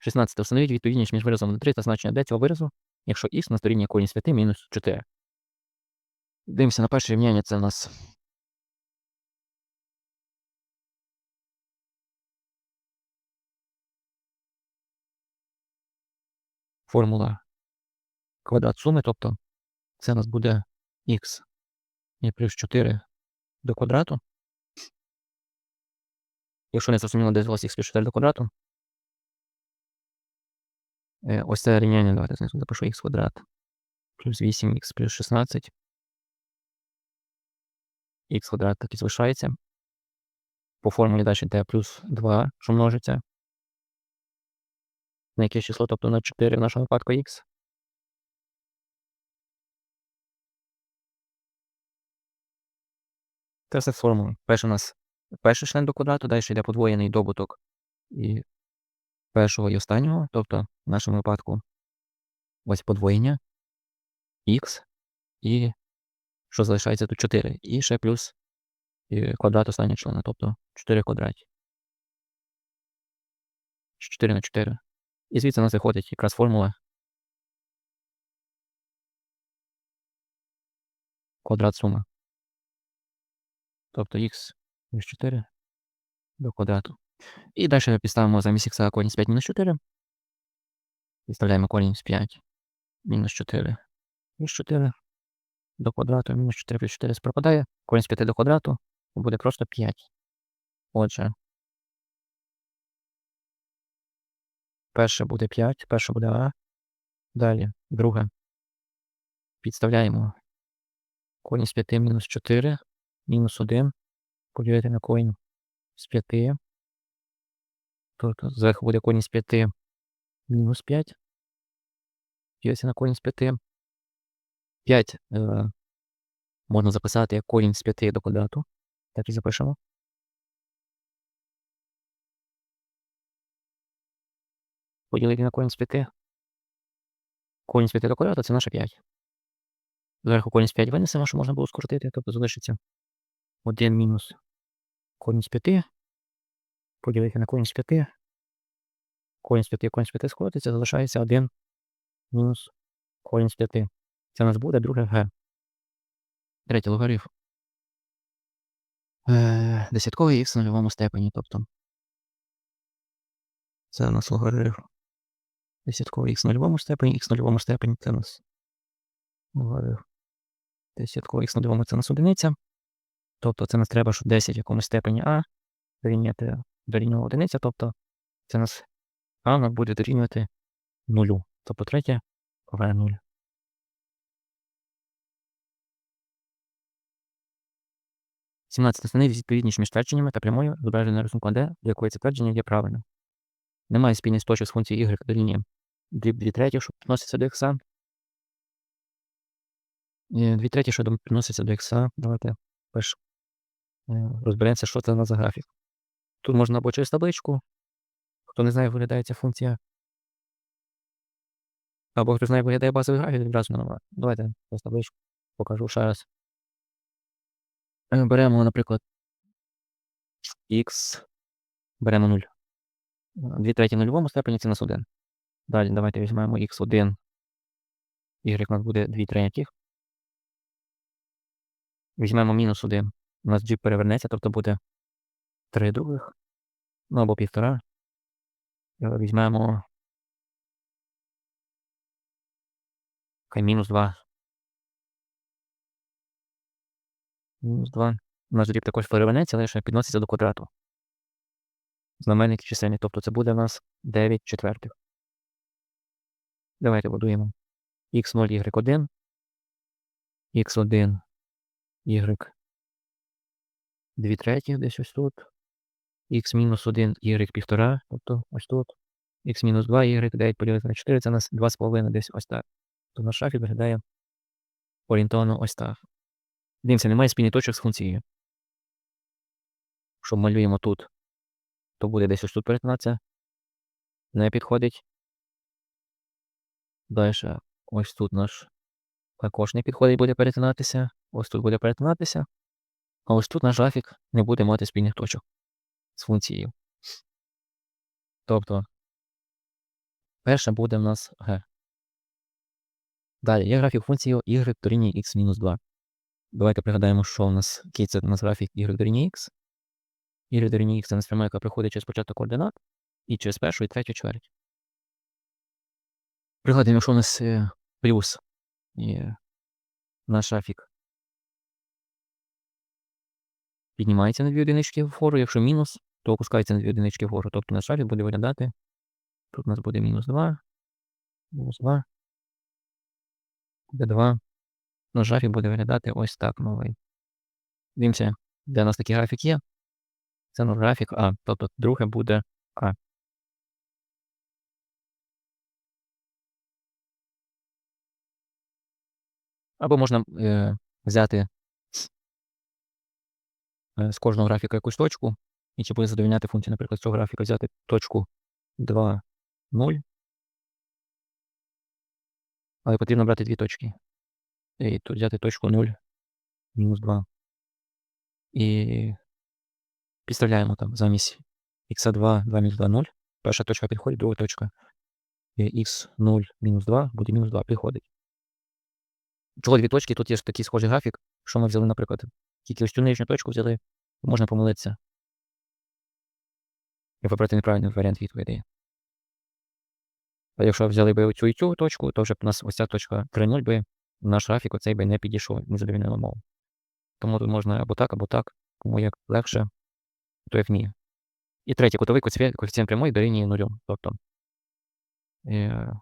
16. Встановіть відповідність між виразом 3 та значення d цього виразу, якщо х на сторінні з 5 мінус 4. Дивимося на перше рівняння, це у нас формула квадрат суми, тобто це у нас буде х і плюс 4 до квадрату. Якщо не зрозуміло, де взялося х плюс 4 до квадрату. Е, Ось це рівняння, давайте знизу запишу х квадрат плюс 8х плюс 16. х квадрат так і залишається. По формулі далі t плюс 2, що множиться. На яке число, тобто на 4 в нашому випадку х. Це все формула. Перше у нас перший член до квадрату, далі йде подвоєний добуток і першого і останнього, тобто в нашому випадку ось подвоєння х і що залишається тут 4. І ще плюс і квадрат останнього члена, тобто 4 квадраті. 4 на 4. І звідси у нас виходить якраз формула квадрат суми. Тобто х плюс 4 до квадрату. І далі підставимо замість х корінь з 5 мінус 4. Підставляємо корінь з 5 мінус 4 плюс 4 до квадрату, мінус 4 плюс 4 пропадає. Корінь з 5 до квадрату буде просто 5. Отже, перше буде 5, перше буде А. Далі, друге. Підставляємо корінь з 5 мінус 4, мінус 1. Поділити на корінь з 5. Тобто зверху буде корінь з 5 мінус 5. Ділиться на корінь з 5. 5 е, можна записати як корінь з 5 до квадрату. Так і запишемо. Поділити на корінь з 5. Корінь з 5 до квадрату це наше 5. Зверху корінь з 5 винесемо, що можна було скоротити, тобто залишиться 1 мінус корінь з 5. Поділити на корінь з 5. Корінь з 5, корінь з 5 скоротиться, залишається 1 мінус корінь з 5. Це у нас буде друге Г. Третій логарифм. Е, десятковий х на нульовому степені, тобто. Це у нас логарифм. Десятковий х на нульовому степені, х на нульовому степені це у нас логарифм. Десятковий х на нульовому це у нас одиниця. Тобто це нас треба, щоб 10 в якомусь степені А дорівнювати дорівнювала одиниця, тобто це у нас А буде дорівнювати нулю. Тобто третє В 0. Сімнадцяте Встановіть відповідність між твердженнями та прямою, зображеною рисунком D, до якої це твердження є правильним. Немає спільних точок з функції y до лінії дріб 2 третіх, що підноситься до х. 2 треті, що підноситься до х. Давайте перш розберемося, що це у нас за графік. Тут можна або через табличку. Хто не знає, виглядає ця функція. Або хто знає, виглядає базовий графік, відразу на Давайте через табличку покажу ще раз. Беремо, наприклад, х, беремо 0. 2 треті нульовому степені це нас 1. Далі давайте візьмемо х1. Y у нас буде 2 третіх. Візьмемо мінус 1. У нас g перевернеться, тобто буде 3 других. Ну або 1,5. Е, Візьмемо. Хай мінус 2. Мінус 2. У нас дріб також перевернеться, але ще підноситься до квадрату. Знаменник чисельний, тобто це буде у нас 9 четвертих. Давайте будуємо x0, y1, x1, y 2 третіх десь ось тут, x мінус 1, y півтора, тобто ось тут, x-2 y 9 поділити на 4, це у нас 2,5 десь ось так. То наш шафік виглядає орієнтовно ось так. Дивимося, немає спільних точок з функцією. Що малюємо тут, то буде десь ось тут перетинатися. Не підходить. Далі ось тут наш також не підходить, буде перетинатися. Ось тут буде перетинатися. А ось тут наш графік не буде мати спільних точок з функцією. Тобто Перша буде в нас Г. Далі є графік функції y дорівнює x-2. Давайте пригадаємо, що у нас який це у нас графік y дорівнює x. y дорівнює x це у нас пряма, яка приходить через початок координат і через першу і третю чверть. Пригадуємо, якщо у нас е, плюс є наш графік піднімається на дві одинички вгору, якщо мінус, то опускається на дві одинички вгору. Тобто наш графік буде виглядати. Тут у нас буде мінус 2, мінус 2, буде 2. Наш графік буде виглядати ось так новий. Дивимося, де у нас такий графік є. Це наш графік А, тобто друге буде А. Або можна е, взяти е, з кожного графіка якусь точку, і чи буде задовільняти функцію, наприклад, з цього графіка взяти точку 2, 0. Але потрібно брати дві точки. І тут взяти точку 0, мінус 2. І підставляємо там замість х2, 2 мінус 2, 0. Перша точка підходить, друга точка. х0 мінус 2 буде мінус 2 підходить. Чого дві точки? Тут є ж такий схожий графік, що ми взяли, наприклад, тільки ось цю нижню точку взяли, можна помилитися. І вибрати неправильний варіант відповіді. А якщо взяли би оцю і цю точку, то вже б у нас ось ця точка 3,0 би, наш графік оцей би не підійшов, не задовільнило мову. Тому тут можна або так, або так, кому як легше, то як вміє. І третє, кутовий коефіцієнт прямої дорівнює нулю. Тобто е,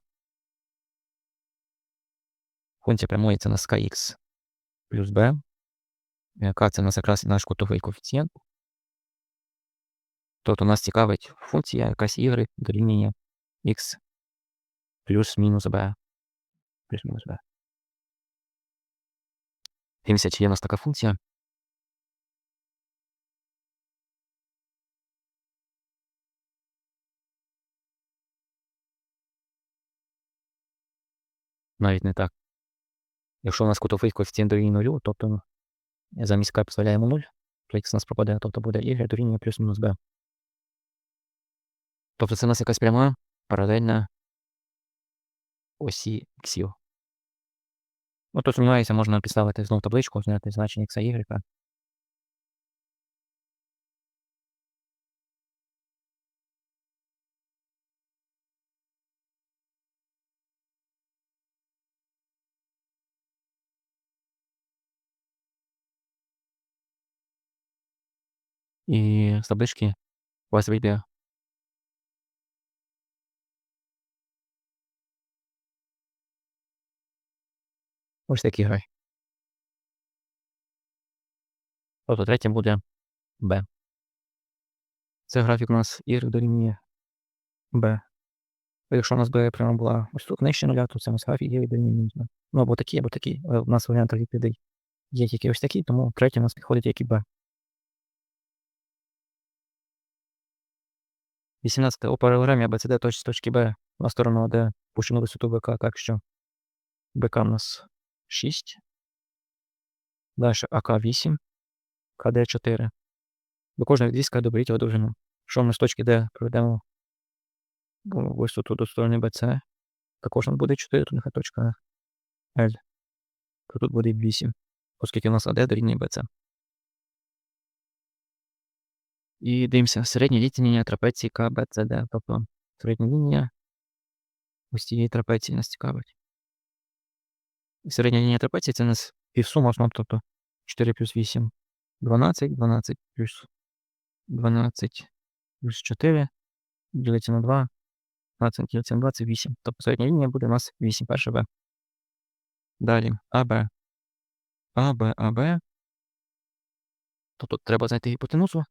функція прямої це у нас kx плюс b. K це у нас якраз наш кутовий коефіцієнт. Тобто нас цікавить функція якась y дорівнює x плюс-мінус b. Плюс-мінус b. Дивимося, чи є у нас така функція. Навіть не так. Якщо у нас кутовий коефіцієнт дорівнює нулю, тобто замість k поставляємо 0, то x у нас пропаде, тобто буде y дорівнює плюс-мінус b. Тобто це у нас якась пряма паралельна осі іксів. Ну, тут сумніваюся, можна підставити знову табличку, зняти значення x, y. І з таблички у вас вийде ось такий грай. Тобто третє буде b. Це графік у нас y дорівнює b. Якщо у нас b прямо була ось тут нижче нуля, то це у нас графік y дорівнює b. Ну або такий, або. Але у нас варіант відповідей є тільки ось такий, тому третій у нас підходить як і b. 18. У паралелограмі ABCD точки B на сторону АД пущено висоту БК, так що БК у нас 6. Далі АК 8, КД 4. До кожної відрізка доберіть його довжину. Що ми з точки Д проведемо висоту до сторони БЦ. Також у нас буде 4, тут нехай точка L. То тут буде 8, оскільки у нас АД дорівнює БЦ. І дивимося, середня лінія трапеції КБЦД. Тобто середня лінія ось цієї трапеції нас цікавить. І середня лінія трапеції це у нас півсума основ, тобто 4 плюс 8, 12, 12 плюс 12 плюс 4, ділиться на 2, 12 ділиться на 28. Тобто середня лінія буде у нас 8, перша Б. Далі АБ. АБ, АБ. Тобто треба знайти гіпотенузу.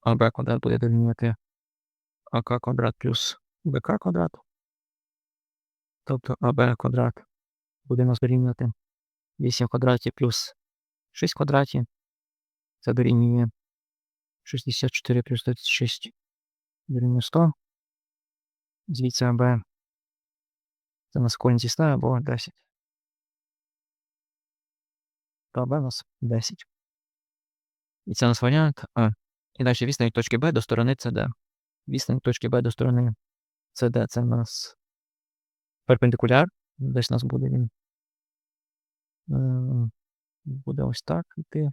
АБ квадрат буде дорівнювати АК квадрат плюс БК квадрат. Тобто АБ квадрат буде у нас дорівнювати 8 квадратів плюс 6 квадратів. Це дорівнює 64 плюс 36 дорівнює 100. Звідси АБ. Це на скольниці 100 або 10. То АБ у нас 10. І це у нас варіант А. І далі відстань точки Б до сторони СД. відстань точки Б до сторони CD це в нас перпендикуляр. Десь у нас буде він. Е, Буде ось так йти.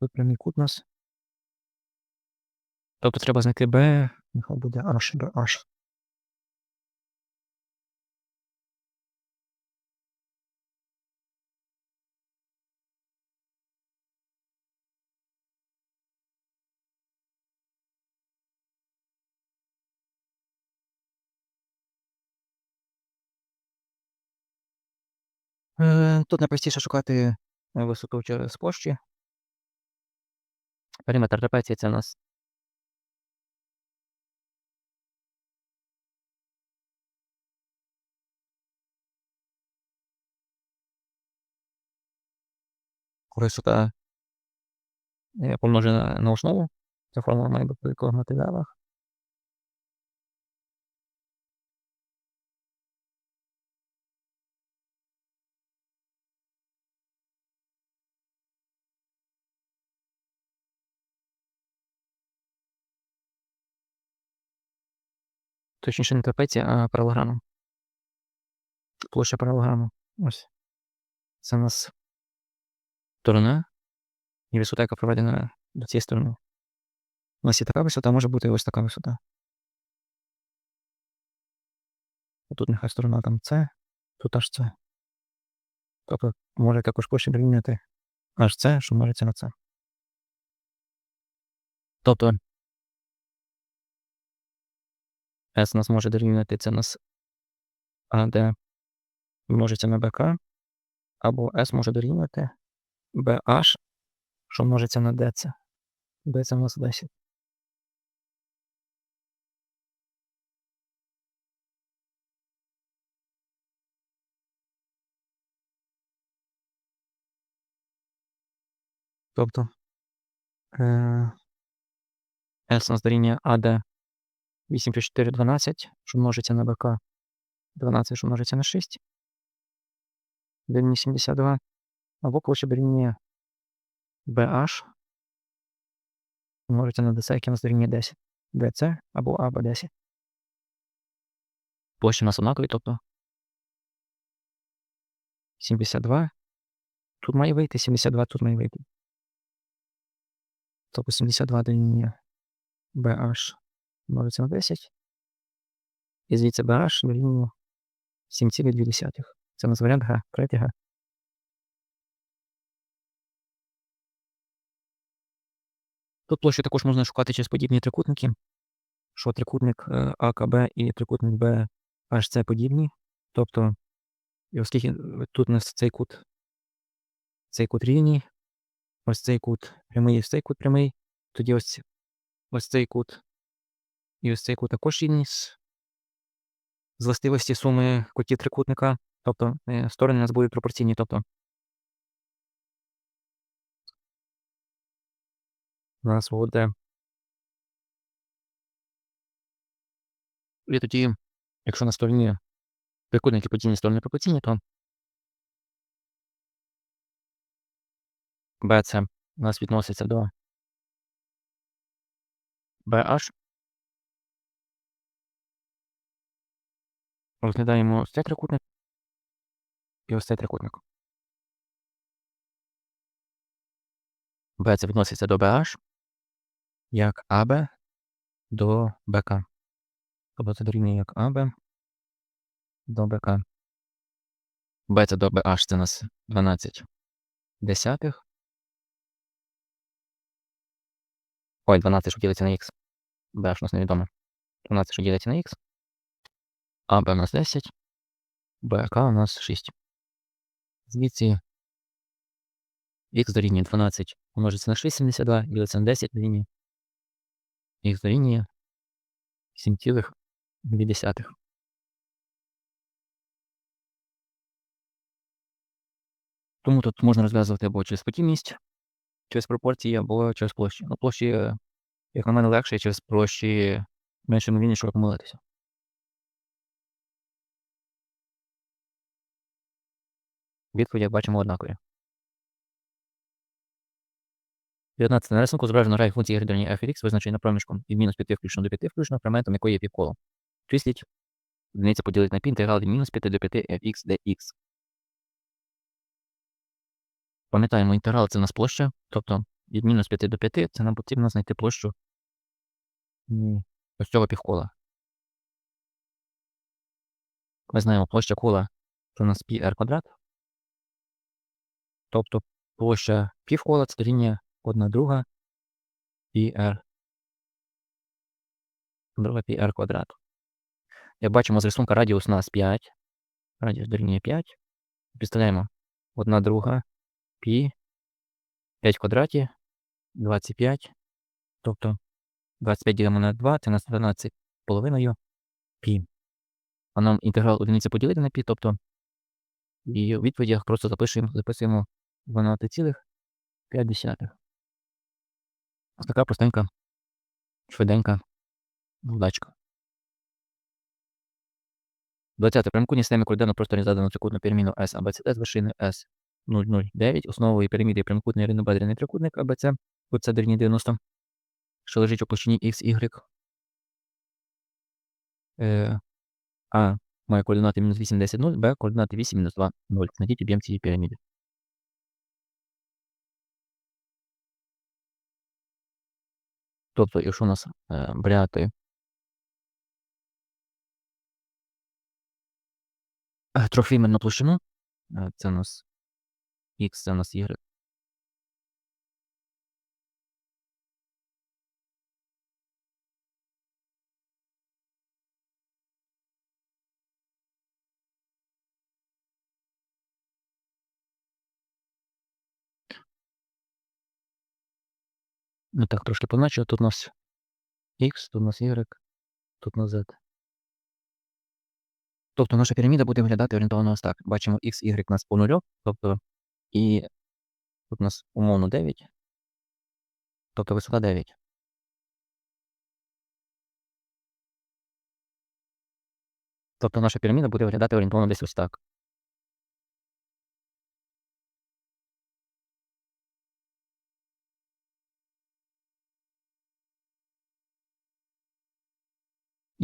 Тут прямий кут у нас. Тобто треба знайти B, нехай буде H, BH. Е, Тут найпростіше шукати е, висоту через площі. Периметр трапеції це у нас висота помножена на основу. Ця формула має бути при когнативах. Точніше, не трапеція, а паралограма. Площа паралограму. Ось. Це у нас сторона і висота, яка проведена до цієї сторони. У нас є така висота, може бути ось така висота. Тут нехай сторона там С, тут аж С. Тобто може також площа дорівнювати аж С, що множиться на С. Тобто S нас може дорівнювати це нас AD множиться на BK, або S може дорівнювати BH, що множиться на DC. D це у нас 10. Тобто е, S нас дорівнює AD 8 плюс 4 12, що множиться на БК 12, що множиться на 6. Дорівнює 72. Або площа дорівнює BH множиться на DC, яке у нас дорівнює 10. DC або А або 10. Площі у нас однакові, тобто 72. Тут має вийти, 72 тут має вийти. Тобто 72 дорівнює BH множиться на 10. І звідси BH дорівнює 7,2. Це у нас варіант Г. Тут площу також можна шукати через подібні трикутники, що трикутник е, АКБ і трикутник БHC подібні. Тобто, і оскільки е, тут у нас цей кут, цей кут рівний, ось цей кут прямий, ось цей кут прямий, тоді ось, ось цей кут і ось цей кут також рівні з, з властивості суми кутів трикутника. Тобто е, сторони у нас будуть пропорційні. Тобто у нас буде. І тоді, якщо на стороні трикутники подібні сторони пропорційні, то BC у нас відноситься до BH. Розглядаємо ось цей трикутник і ось цей трикутник. BC відноситься до BH, як АБ до БК. Тобто це дорівнює як АБ до БК. BC до BH це у нас 12 десятих. Ой, 12, що ділиться на х. BH у нас невідомо. 12, що ділиться на х. АБ у нас 10. БК у нас 6. Звідси х дорівнює 12 умножиться на 6, 72, ділиться на 10 дорівнює. Х дорівнює 7,2. Тому тут можна розв'язувати або через подібність, через пропорції, або через площі. Ну, площі, як на мене, легше, через площі менше ймовірніше, що Відповідь, як бачимо, однакові. 19. На рисунку зображено графік функції y дорівнює f проміжком від мінус 5 включно до 5 включно, предметом якої є півколо. Числіть одиниця поділить на π інтеграл від мінус 5 до 5 fx dx. Пам'ятаємо, інтеграл це у нас площа, тобто від мінус 5 до 5 це нам потрібно знайти площу ось цього півкола. Ми знаємо, площа кола це у нас πr квадрат Тобто площа півкола це дорівнює 1 друга πr. Друга πr квадрат. Як бачимо з рисунка радіус у нас 5. Радіус дорівнює 5. Підставляємо 1 друга π 5 в квадраті 25. Тобто 25 ділимо на 2, це у нас 12 половиною π. А нам інтеграл одиниці поділити на π, тобто і у відповідях просто запишемо, записуємо 12,5. Ось така простенька, швиденька задачка. 20. Прямокутній системі координат просторі задано трикутну переміну S ABCD з вершини S 009. Основою переміри є прямокутний рівнобедрений трикутник ABC, тут це дорівнює 90, що лежить у площині X, Y. Е, А має координати мінус 8, 10, 0, Б координати 8, мінус 2, 0. Знайдіть об'єм цієї піраміди. Тобто, якщо у нас брати е, площину, е, це у нас X, це у нас Y. так, трошки позначу. Тут у нас X, тут у нас Y, тут у нас Z. Тобто наша піраміда буде виглядати орієнтовно ось так. Бачимо X, Y у нас по нулю, тобто і тут у нас умовно 9, тобто висота 9. Тобто наша піраміда буде виглядати орієнтовно десь ось так.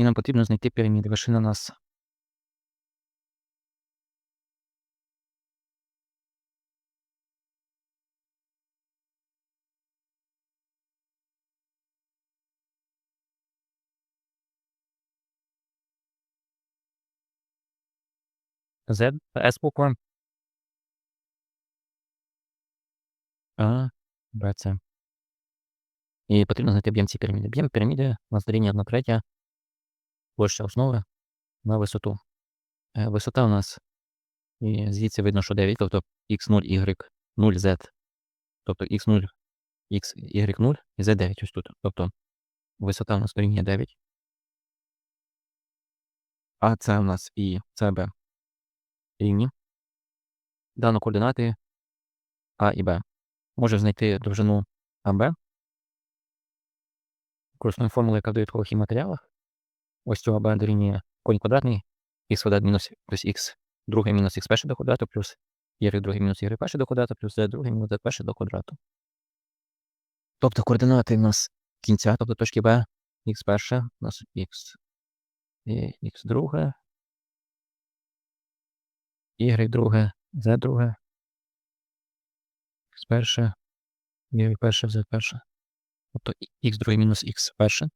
І нам потрібно знайти піраміди. Вершина нас Z, S буква. А, Б, С. І потрібно знайти об'єм цієї піраміди. Об'єм піраміди у нас дорівнює 1 третя площа основи на висоту. Е, Висота у нас, і звідси видно, що 9, тобто x0, y 0, z. Тобто x0, x, y0 і z9 ось тут. Тобто висота у нас дорівнює 9. А це у нас і CB рівні. Дано координати А і Б. Може знайти довжину АБ. Корисною формулою, яка в довідкових і матеріалах. Ось цього АБ дорівнює квадратний, х квадрат мінус плюс х другий мінус х перше до квадрату, плюс y другий мінус y перше до квадрату, плюс z другий мінус z перше до квадрату. Тобто координати у нас кінця, тобто точки Б, х перше, у нас х і х друге, y друге, z друге, х перше, y перше, z перше. Тобто х другий мінус х перше,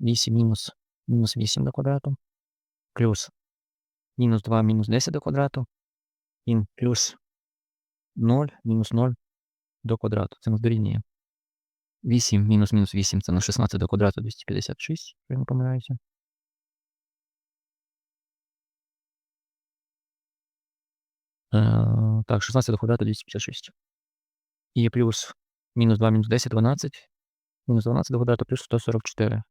8 мінус мінус 8 до квадрату, плюс мінус 2 мінус 10 до квадрату, і плюс 0 мінус 0 до квадрату. Це нас дорівнює. 8 мінус мінус 8 це на 16 до квадрату 256, якщо я не помиляюся. Е, так, 16 до квадрату 256. І плюс мінус 2 мінус 10 12. Мінус 12 до квадрату плюс 144.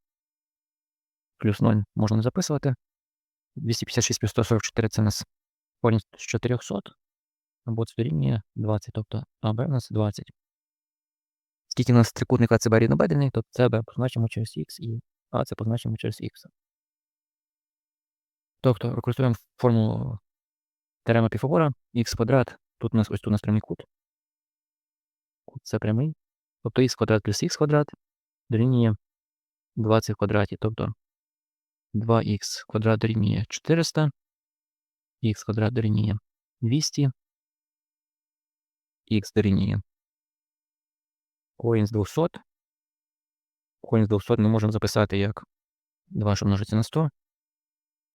Плюс 0 можна не записувати. 256 плюс 144 це у нас корінь з 400. Або це дорівнює 20, тобто АБ у нас 20. Скільки у нас трикутник АЦБ рівнобедрений, то ЦБ позначимо через Х і АЦ позначимо через Х. Тобто використовуємо формулу теорема Піфагора, х квадрат. Тут у нас ось тут у нас прямий кут. Кут це прямий. Тобто х квадрат плюс х квадрат дорівнює 20 в квадраті. Тобто 2х квадрат дорівнює 400, х квадрат дорівнює 200, х дорівнює корінь з 200. Корінь з 200 ми можемо записати як 2, що множиться на 100.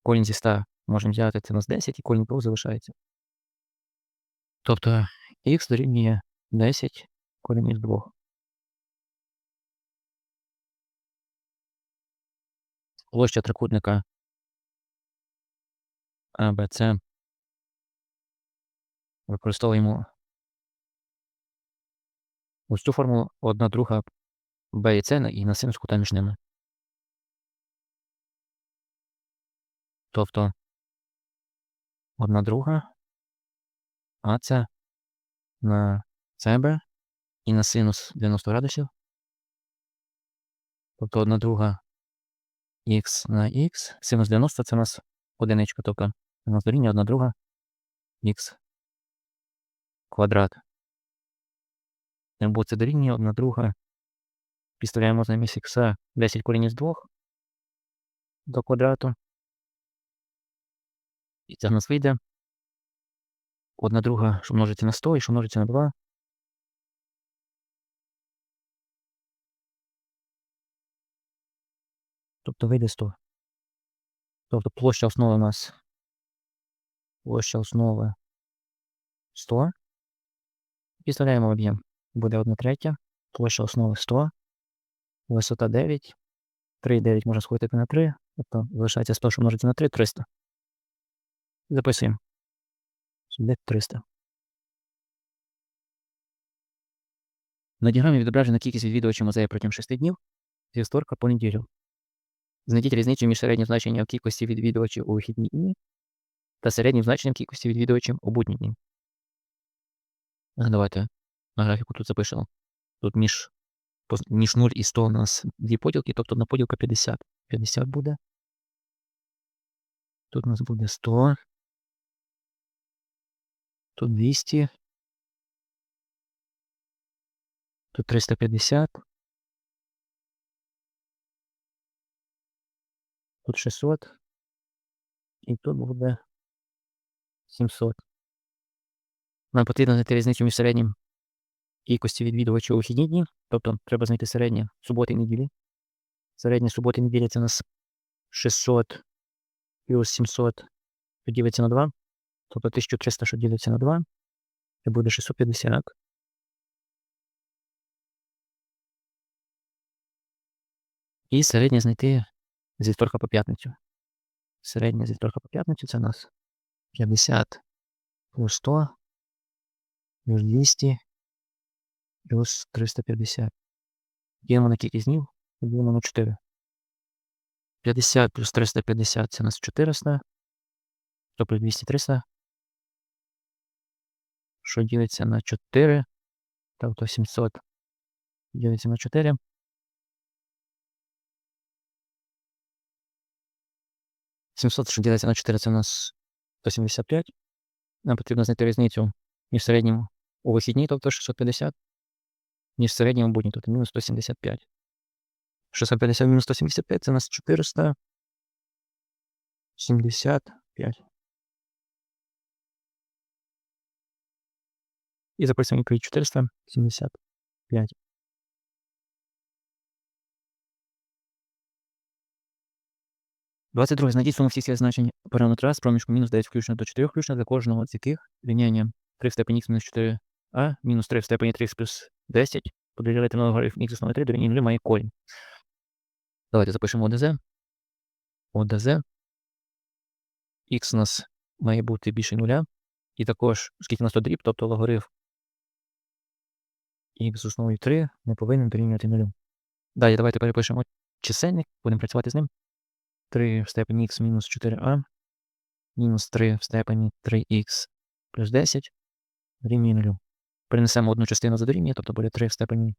Корінь зі 100 можемо взяти це у нас 10 і корінь 2 залишається. Тобто х дорівнює 10 корінь із 2. Площа трикутника АБЦ використовуємо ось цю формулу одна друга Б і С і на синус кута між ними. Тобто одна друга АЦ на СБ і на синус 90 градусів. Тобто одна друга х на х. Синус 90 це у нас одиничка, тобто у нас дорівнює одна друга х квадрат. Бо це дорівнює одна друга. Підставляємо замість х 10 корінь з 2 до квадрату. І це в нас вийде одна друга, що множиться на 100 і що множиться на 2. Тобто вийде 100. Тобто площа основи у нас площа основи 100. Підставляємо об'єм. Буде 1 третя. Площа основи 100. Висота 9. 3 9 можна скоротити на 3. Тобто залишається 100, що множиться на 3, 300. Записуємо. Сюди 300. На діаграмі відображена кількість відвідувачів музею протягом 6 днів зі вторка по неділю. Знайдіть різницю між середнім значенням кількості відвідувачів у вихідні дні та середнім значенням кількості відвідувачів у будні дні. Давайте на графіку тут запишемо. Тут між між 0 і 100 у нас дві поділки, тобто одна поділка 50. 50 буде. Тут у нас буде 100. Тут 200. Тут 350. Тут 600. І тут буде 700. Нам потрібно знайти різницю між середнім кількості відвідувачів у вихідні дні. Тобто треба знайти середнє суботи і неділі. Середнє суботи і неділі це у нас 600 плюс 700 поділиться на 2. Тобто 1300, що ділиться на 2. Це буде 650. І середнє знайти зі вторка по п'ятницю. Середнє зі вторка по п'ятницю це у нас 50 плюс 100 плюс 200 плюс 350. Ділимо на кількість днів, ділимо на 4. 50 плюс 350 це у нас 400. Тобто 200 300. Що ділиться на 4. Тобто 700 ділиться на 4. Сімсот, що ділиться на 4, це у нас 175. Нам потрібно знайти різницю між середнім у вихідні, тобто 650, ніж середнім у будні, тобто мінус 175. 650 мінус 175 це у нас 475. І записуємо відповідь 475. Двадцять друге. Знайдіть суму всіх значень параметра з проміжку мінус 9 включно до 4 включно для кожного з яких рівняння 3 в степені х мінус 4а мінус 3 в степені 3х плюс 10 поділити на логарифм х основи 3 дорівнює 0 має корінь. Давайте запишемо ОДЗ. ОДЗ. Х у нас має бути більше нуля. І також, оскільки у нас тут дріб, тобто логарифм х основою 3 не повинен дорівнювати 0. Далі давайте перепишемо чисельник, будемо працювати з ним. 3 в степені х мінус 4а, мінус 3 в степені 3х плюс 10 дорівнює 0. Перенесемо одну частину за дорівнює, тобто буде 3 в степені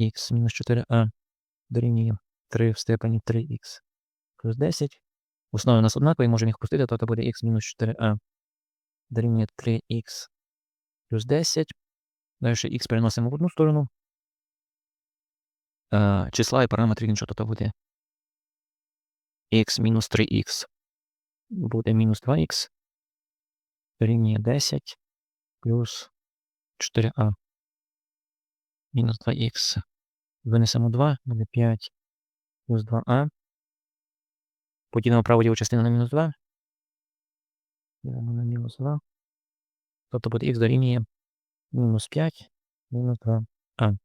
х мінус 4а дорівнює 3 в степені 3х плюс 10. В основі у нас однакові, можемо їх пустити, тобто буде х мінус 4а дорівнює 3х плюс 10. Далі х переносимо в одну сторону. числа і параметрів іншого, тобто буде x мінус 3х. Буде мінус 2х дорівнює 10 плюс 4а. Мінус 2х. Винесемо 2, буде 5 плюс 2а. Поділимо праву ліву частину на мінус 2. Ділимо на мінус 2. Тобто буде х дорівнює мінус 5, мінус 2а.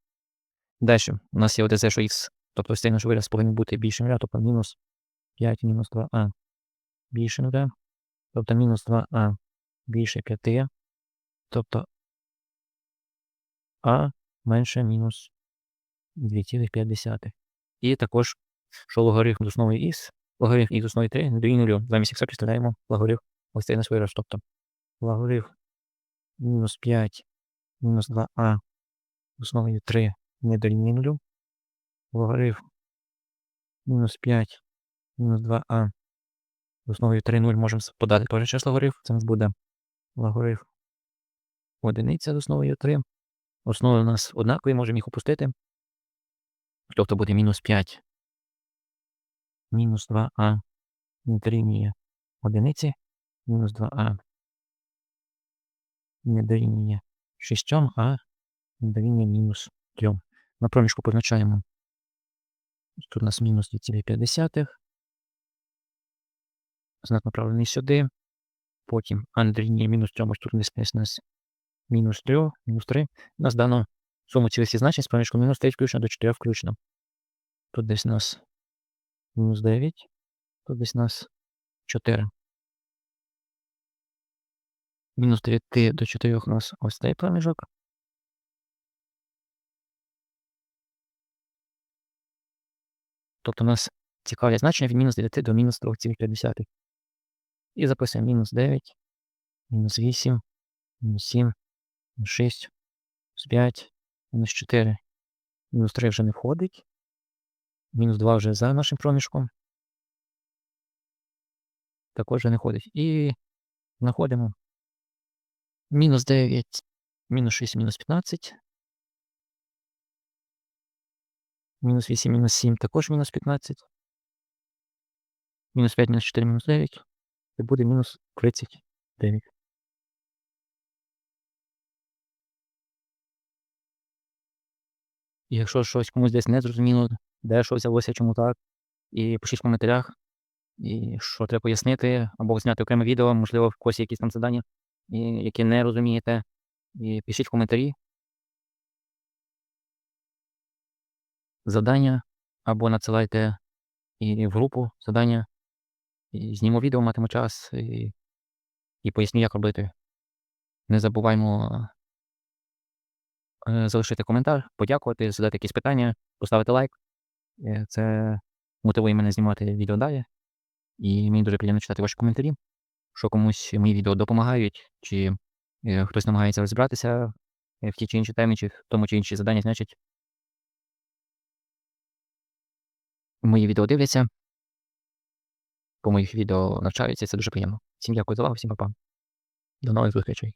Далі у нас є ОДЗ, що х, тобто ось цей наш вираз повинен бути більше нуля, тобто мінус 5 мінус 2а більше нуля, тобто мінус 2а більше 5, тобто а менше мінус 2,5. І також, що логарифм з основи х, логарифм х з основи 3 не дорівнює нулю. Замість х підставляємо логарифм ось цей наш вираз, тобто логарифм мінус 5 мінус 2а з основою 3 не дорівнює нулю. Логарифм мінус 5 мінус 2а з основою 3 0 можемо подати теж через логарифм. Це нас буде логарифм одиниця з основою 3. Основи у нас однакові, можемо їх опустити. Тобто буде мінус 5 мінус 2а не дорівнює одиниці, мінус 2а не дорівнює 6, а дорівнює мінус 3. На проміжку позначаємо. Тут у нас мінус 2,5. Знак направлений сюди. Потім а мінус 3, ось тут десь нас мінус 3, мінус 3. У нас дано суму всіх значень з проміжком мінус 3 включно до 4 включно. Тут десь нас мінус 9, тут десь нас 4. Мінус 9 до 4 у нас ось цей проміжок. Тобто у нас цікаві значення від мінус 9 до мінус 3,5. І записуємо мінус 9, мінус 8, мінус 7, мінус 6, мінус 5, мінус 4. Мінус 3 вже не входить. Мінус 2 вже за нашим проміжком. Також вже не входить. І знаходимо мінус 9, мінус 6, мінус 15. Мінус 8, мінус 7, також мінус 15. Мінус 5, мінус 4, мінус 9. Це буде мінус 39. І якщо щось комусь десь не зрозуміло, де що взялося, чому так, і пишіть в коментарях, і що треба пояснити, або зняти окреме відео, можливо, в когось якісь там завдання, які не розумієте. І пишіть в коментарі. Завдання, або надсилайте і в групу завдання, і зніму відео, матиму час, і, і поясню, як робити. Не забуваймо е, залишити коментар, подякувати, задати якісь питання, поставити лайк. Е, Це мотивує мене знімати відео далі. І мені дуже приємно читати ваші коментарі, що комусь мої відео допомагають, чи е, хтось намагається розібратися в тій чи іншій темі, чи в тому чи іншій заданні, значить. Мої відео дивляться. По моїх відео навчаються, це дуже приємно. Всім дякую за увагу, всім па-па. До нових зустрічей.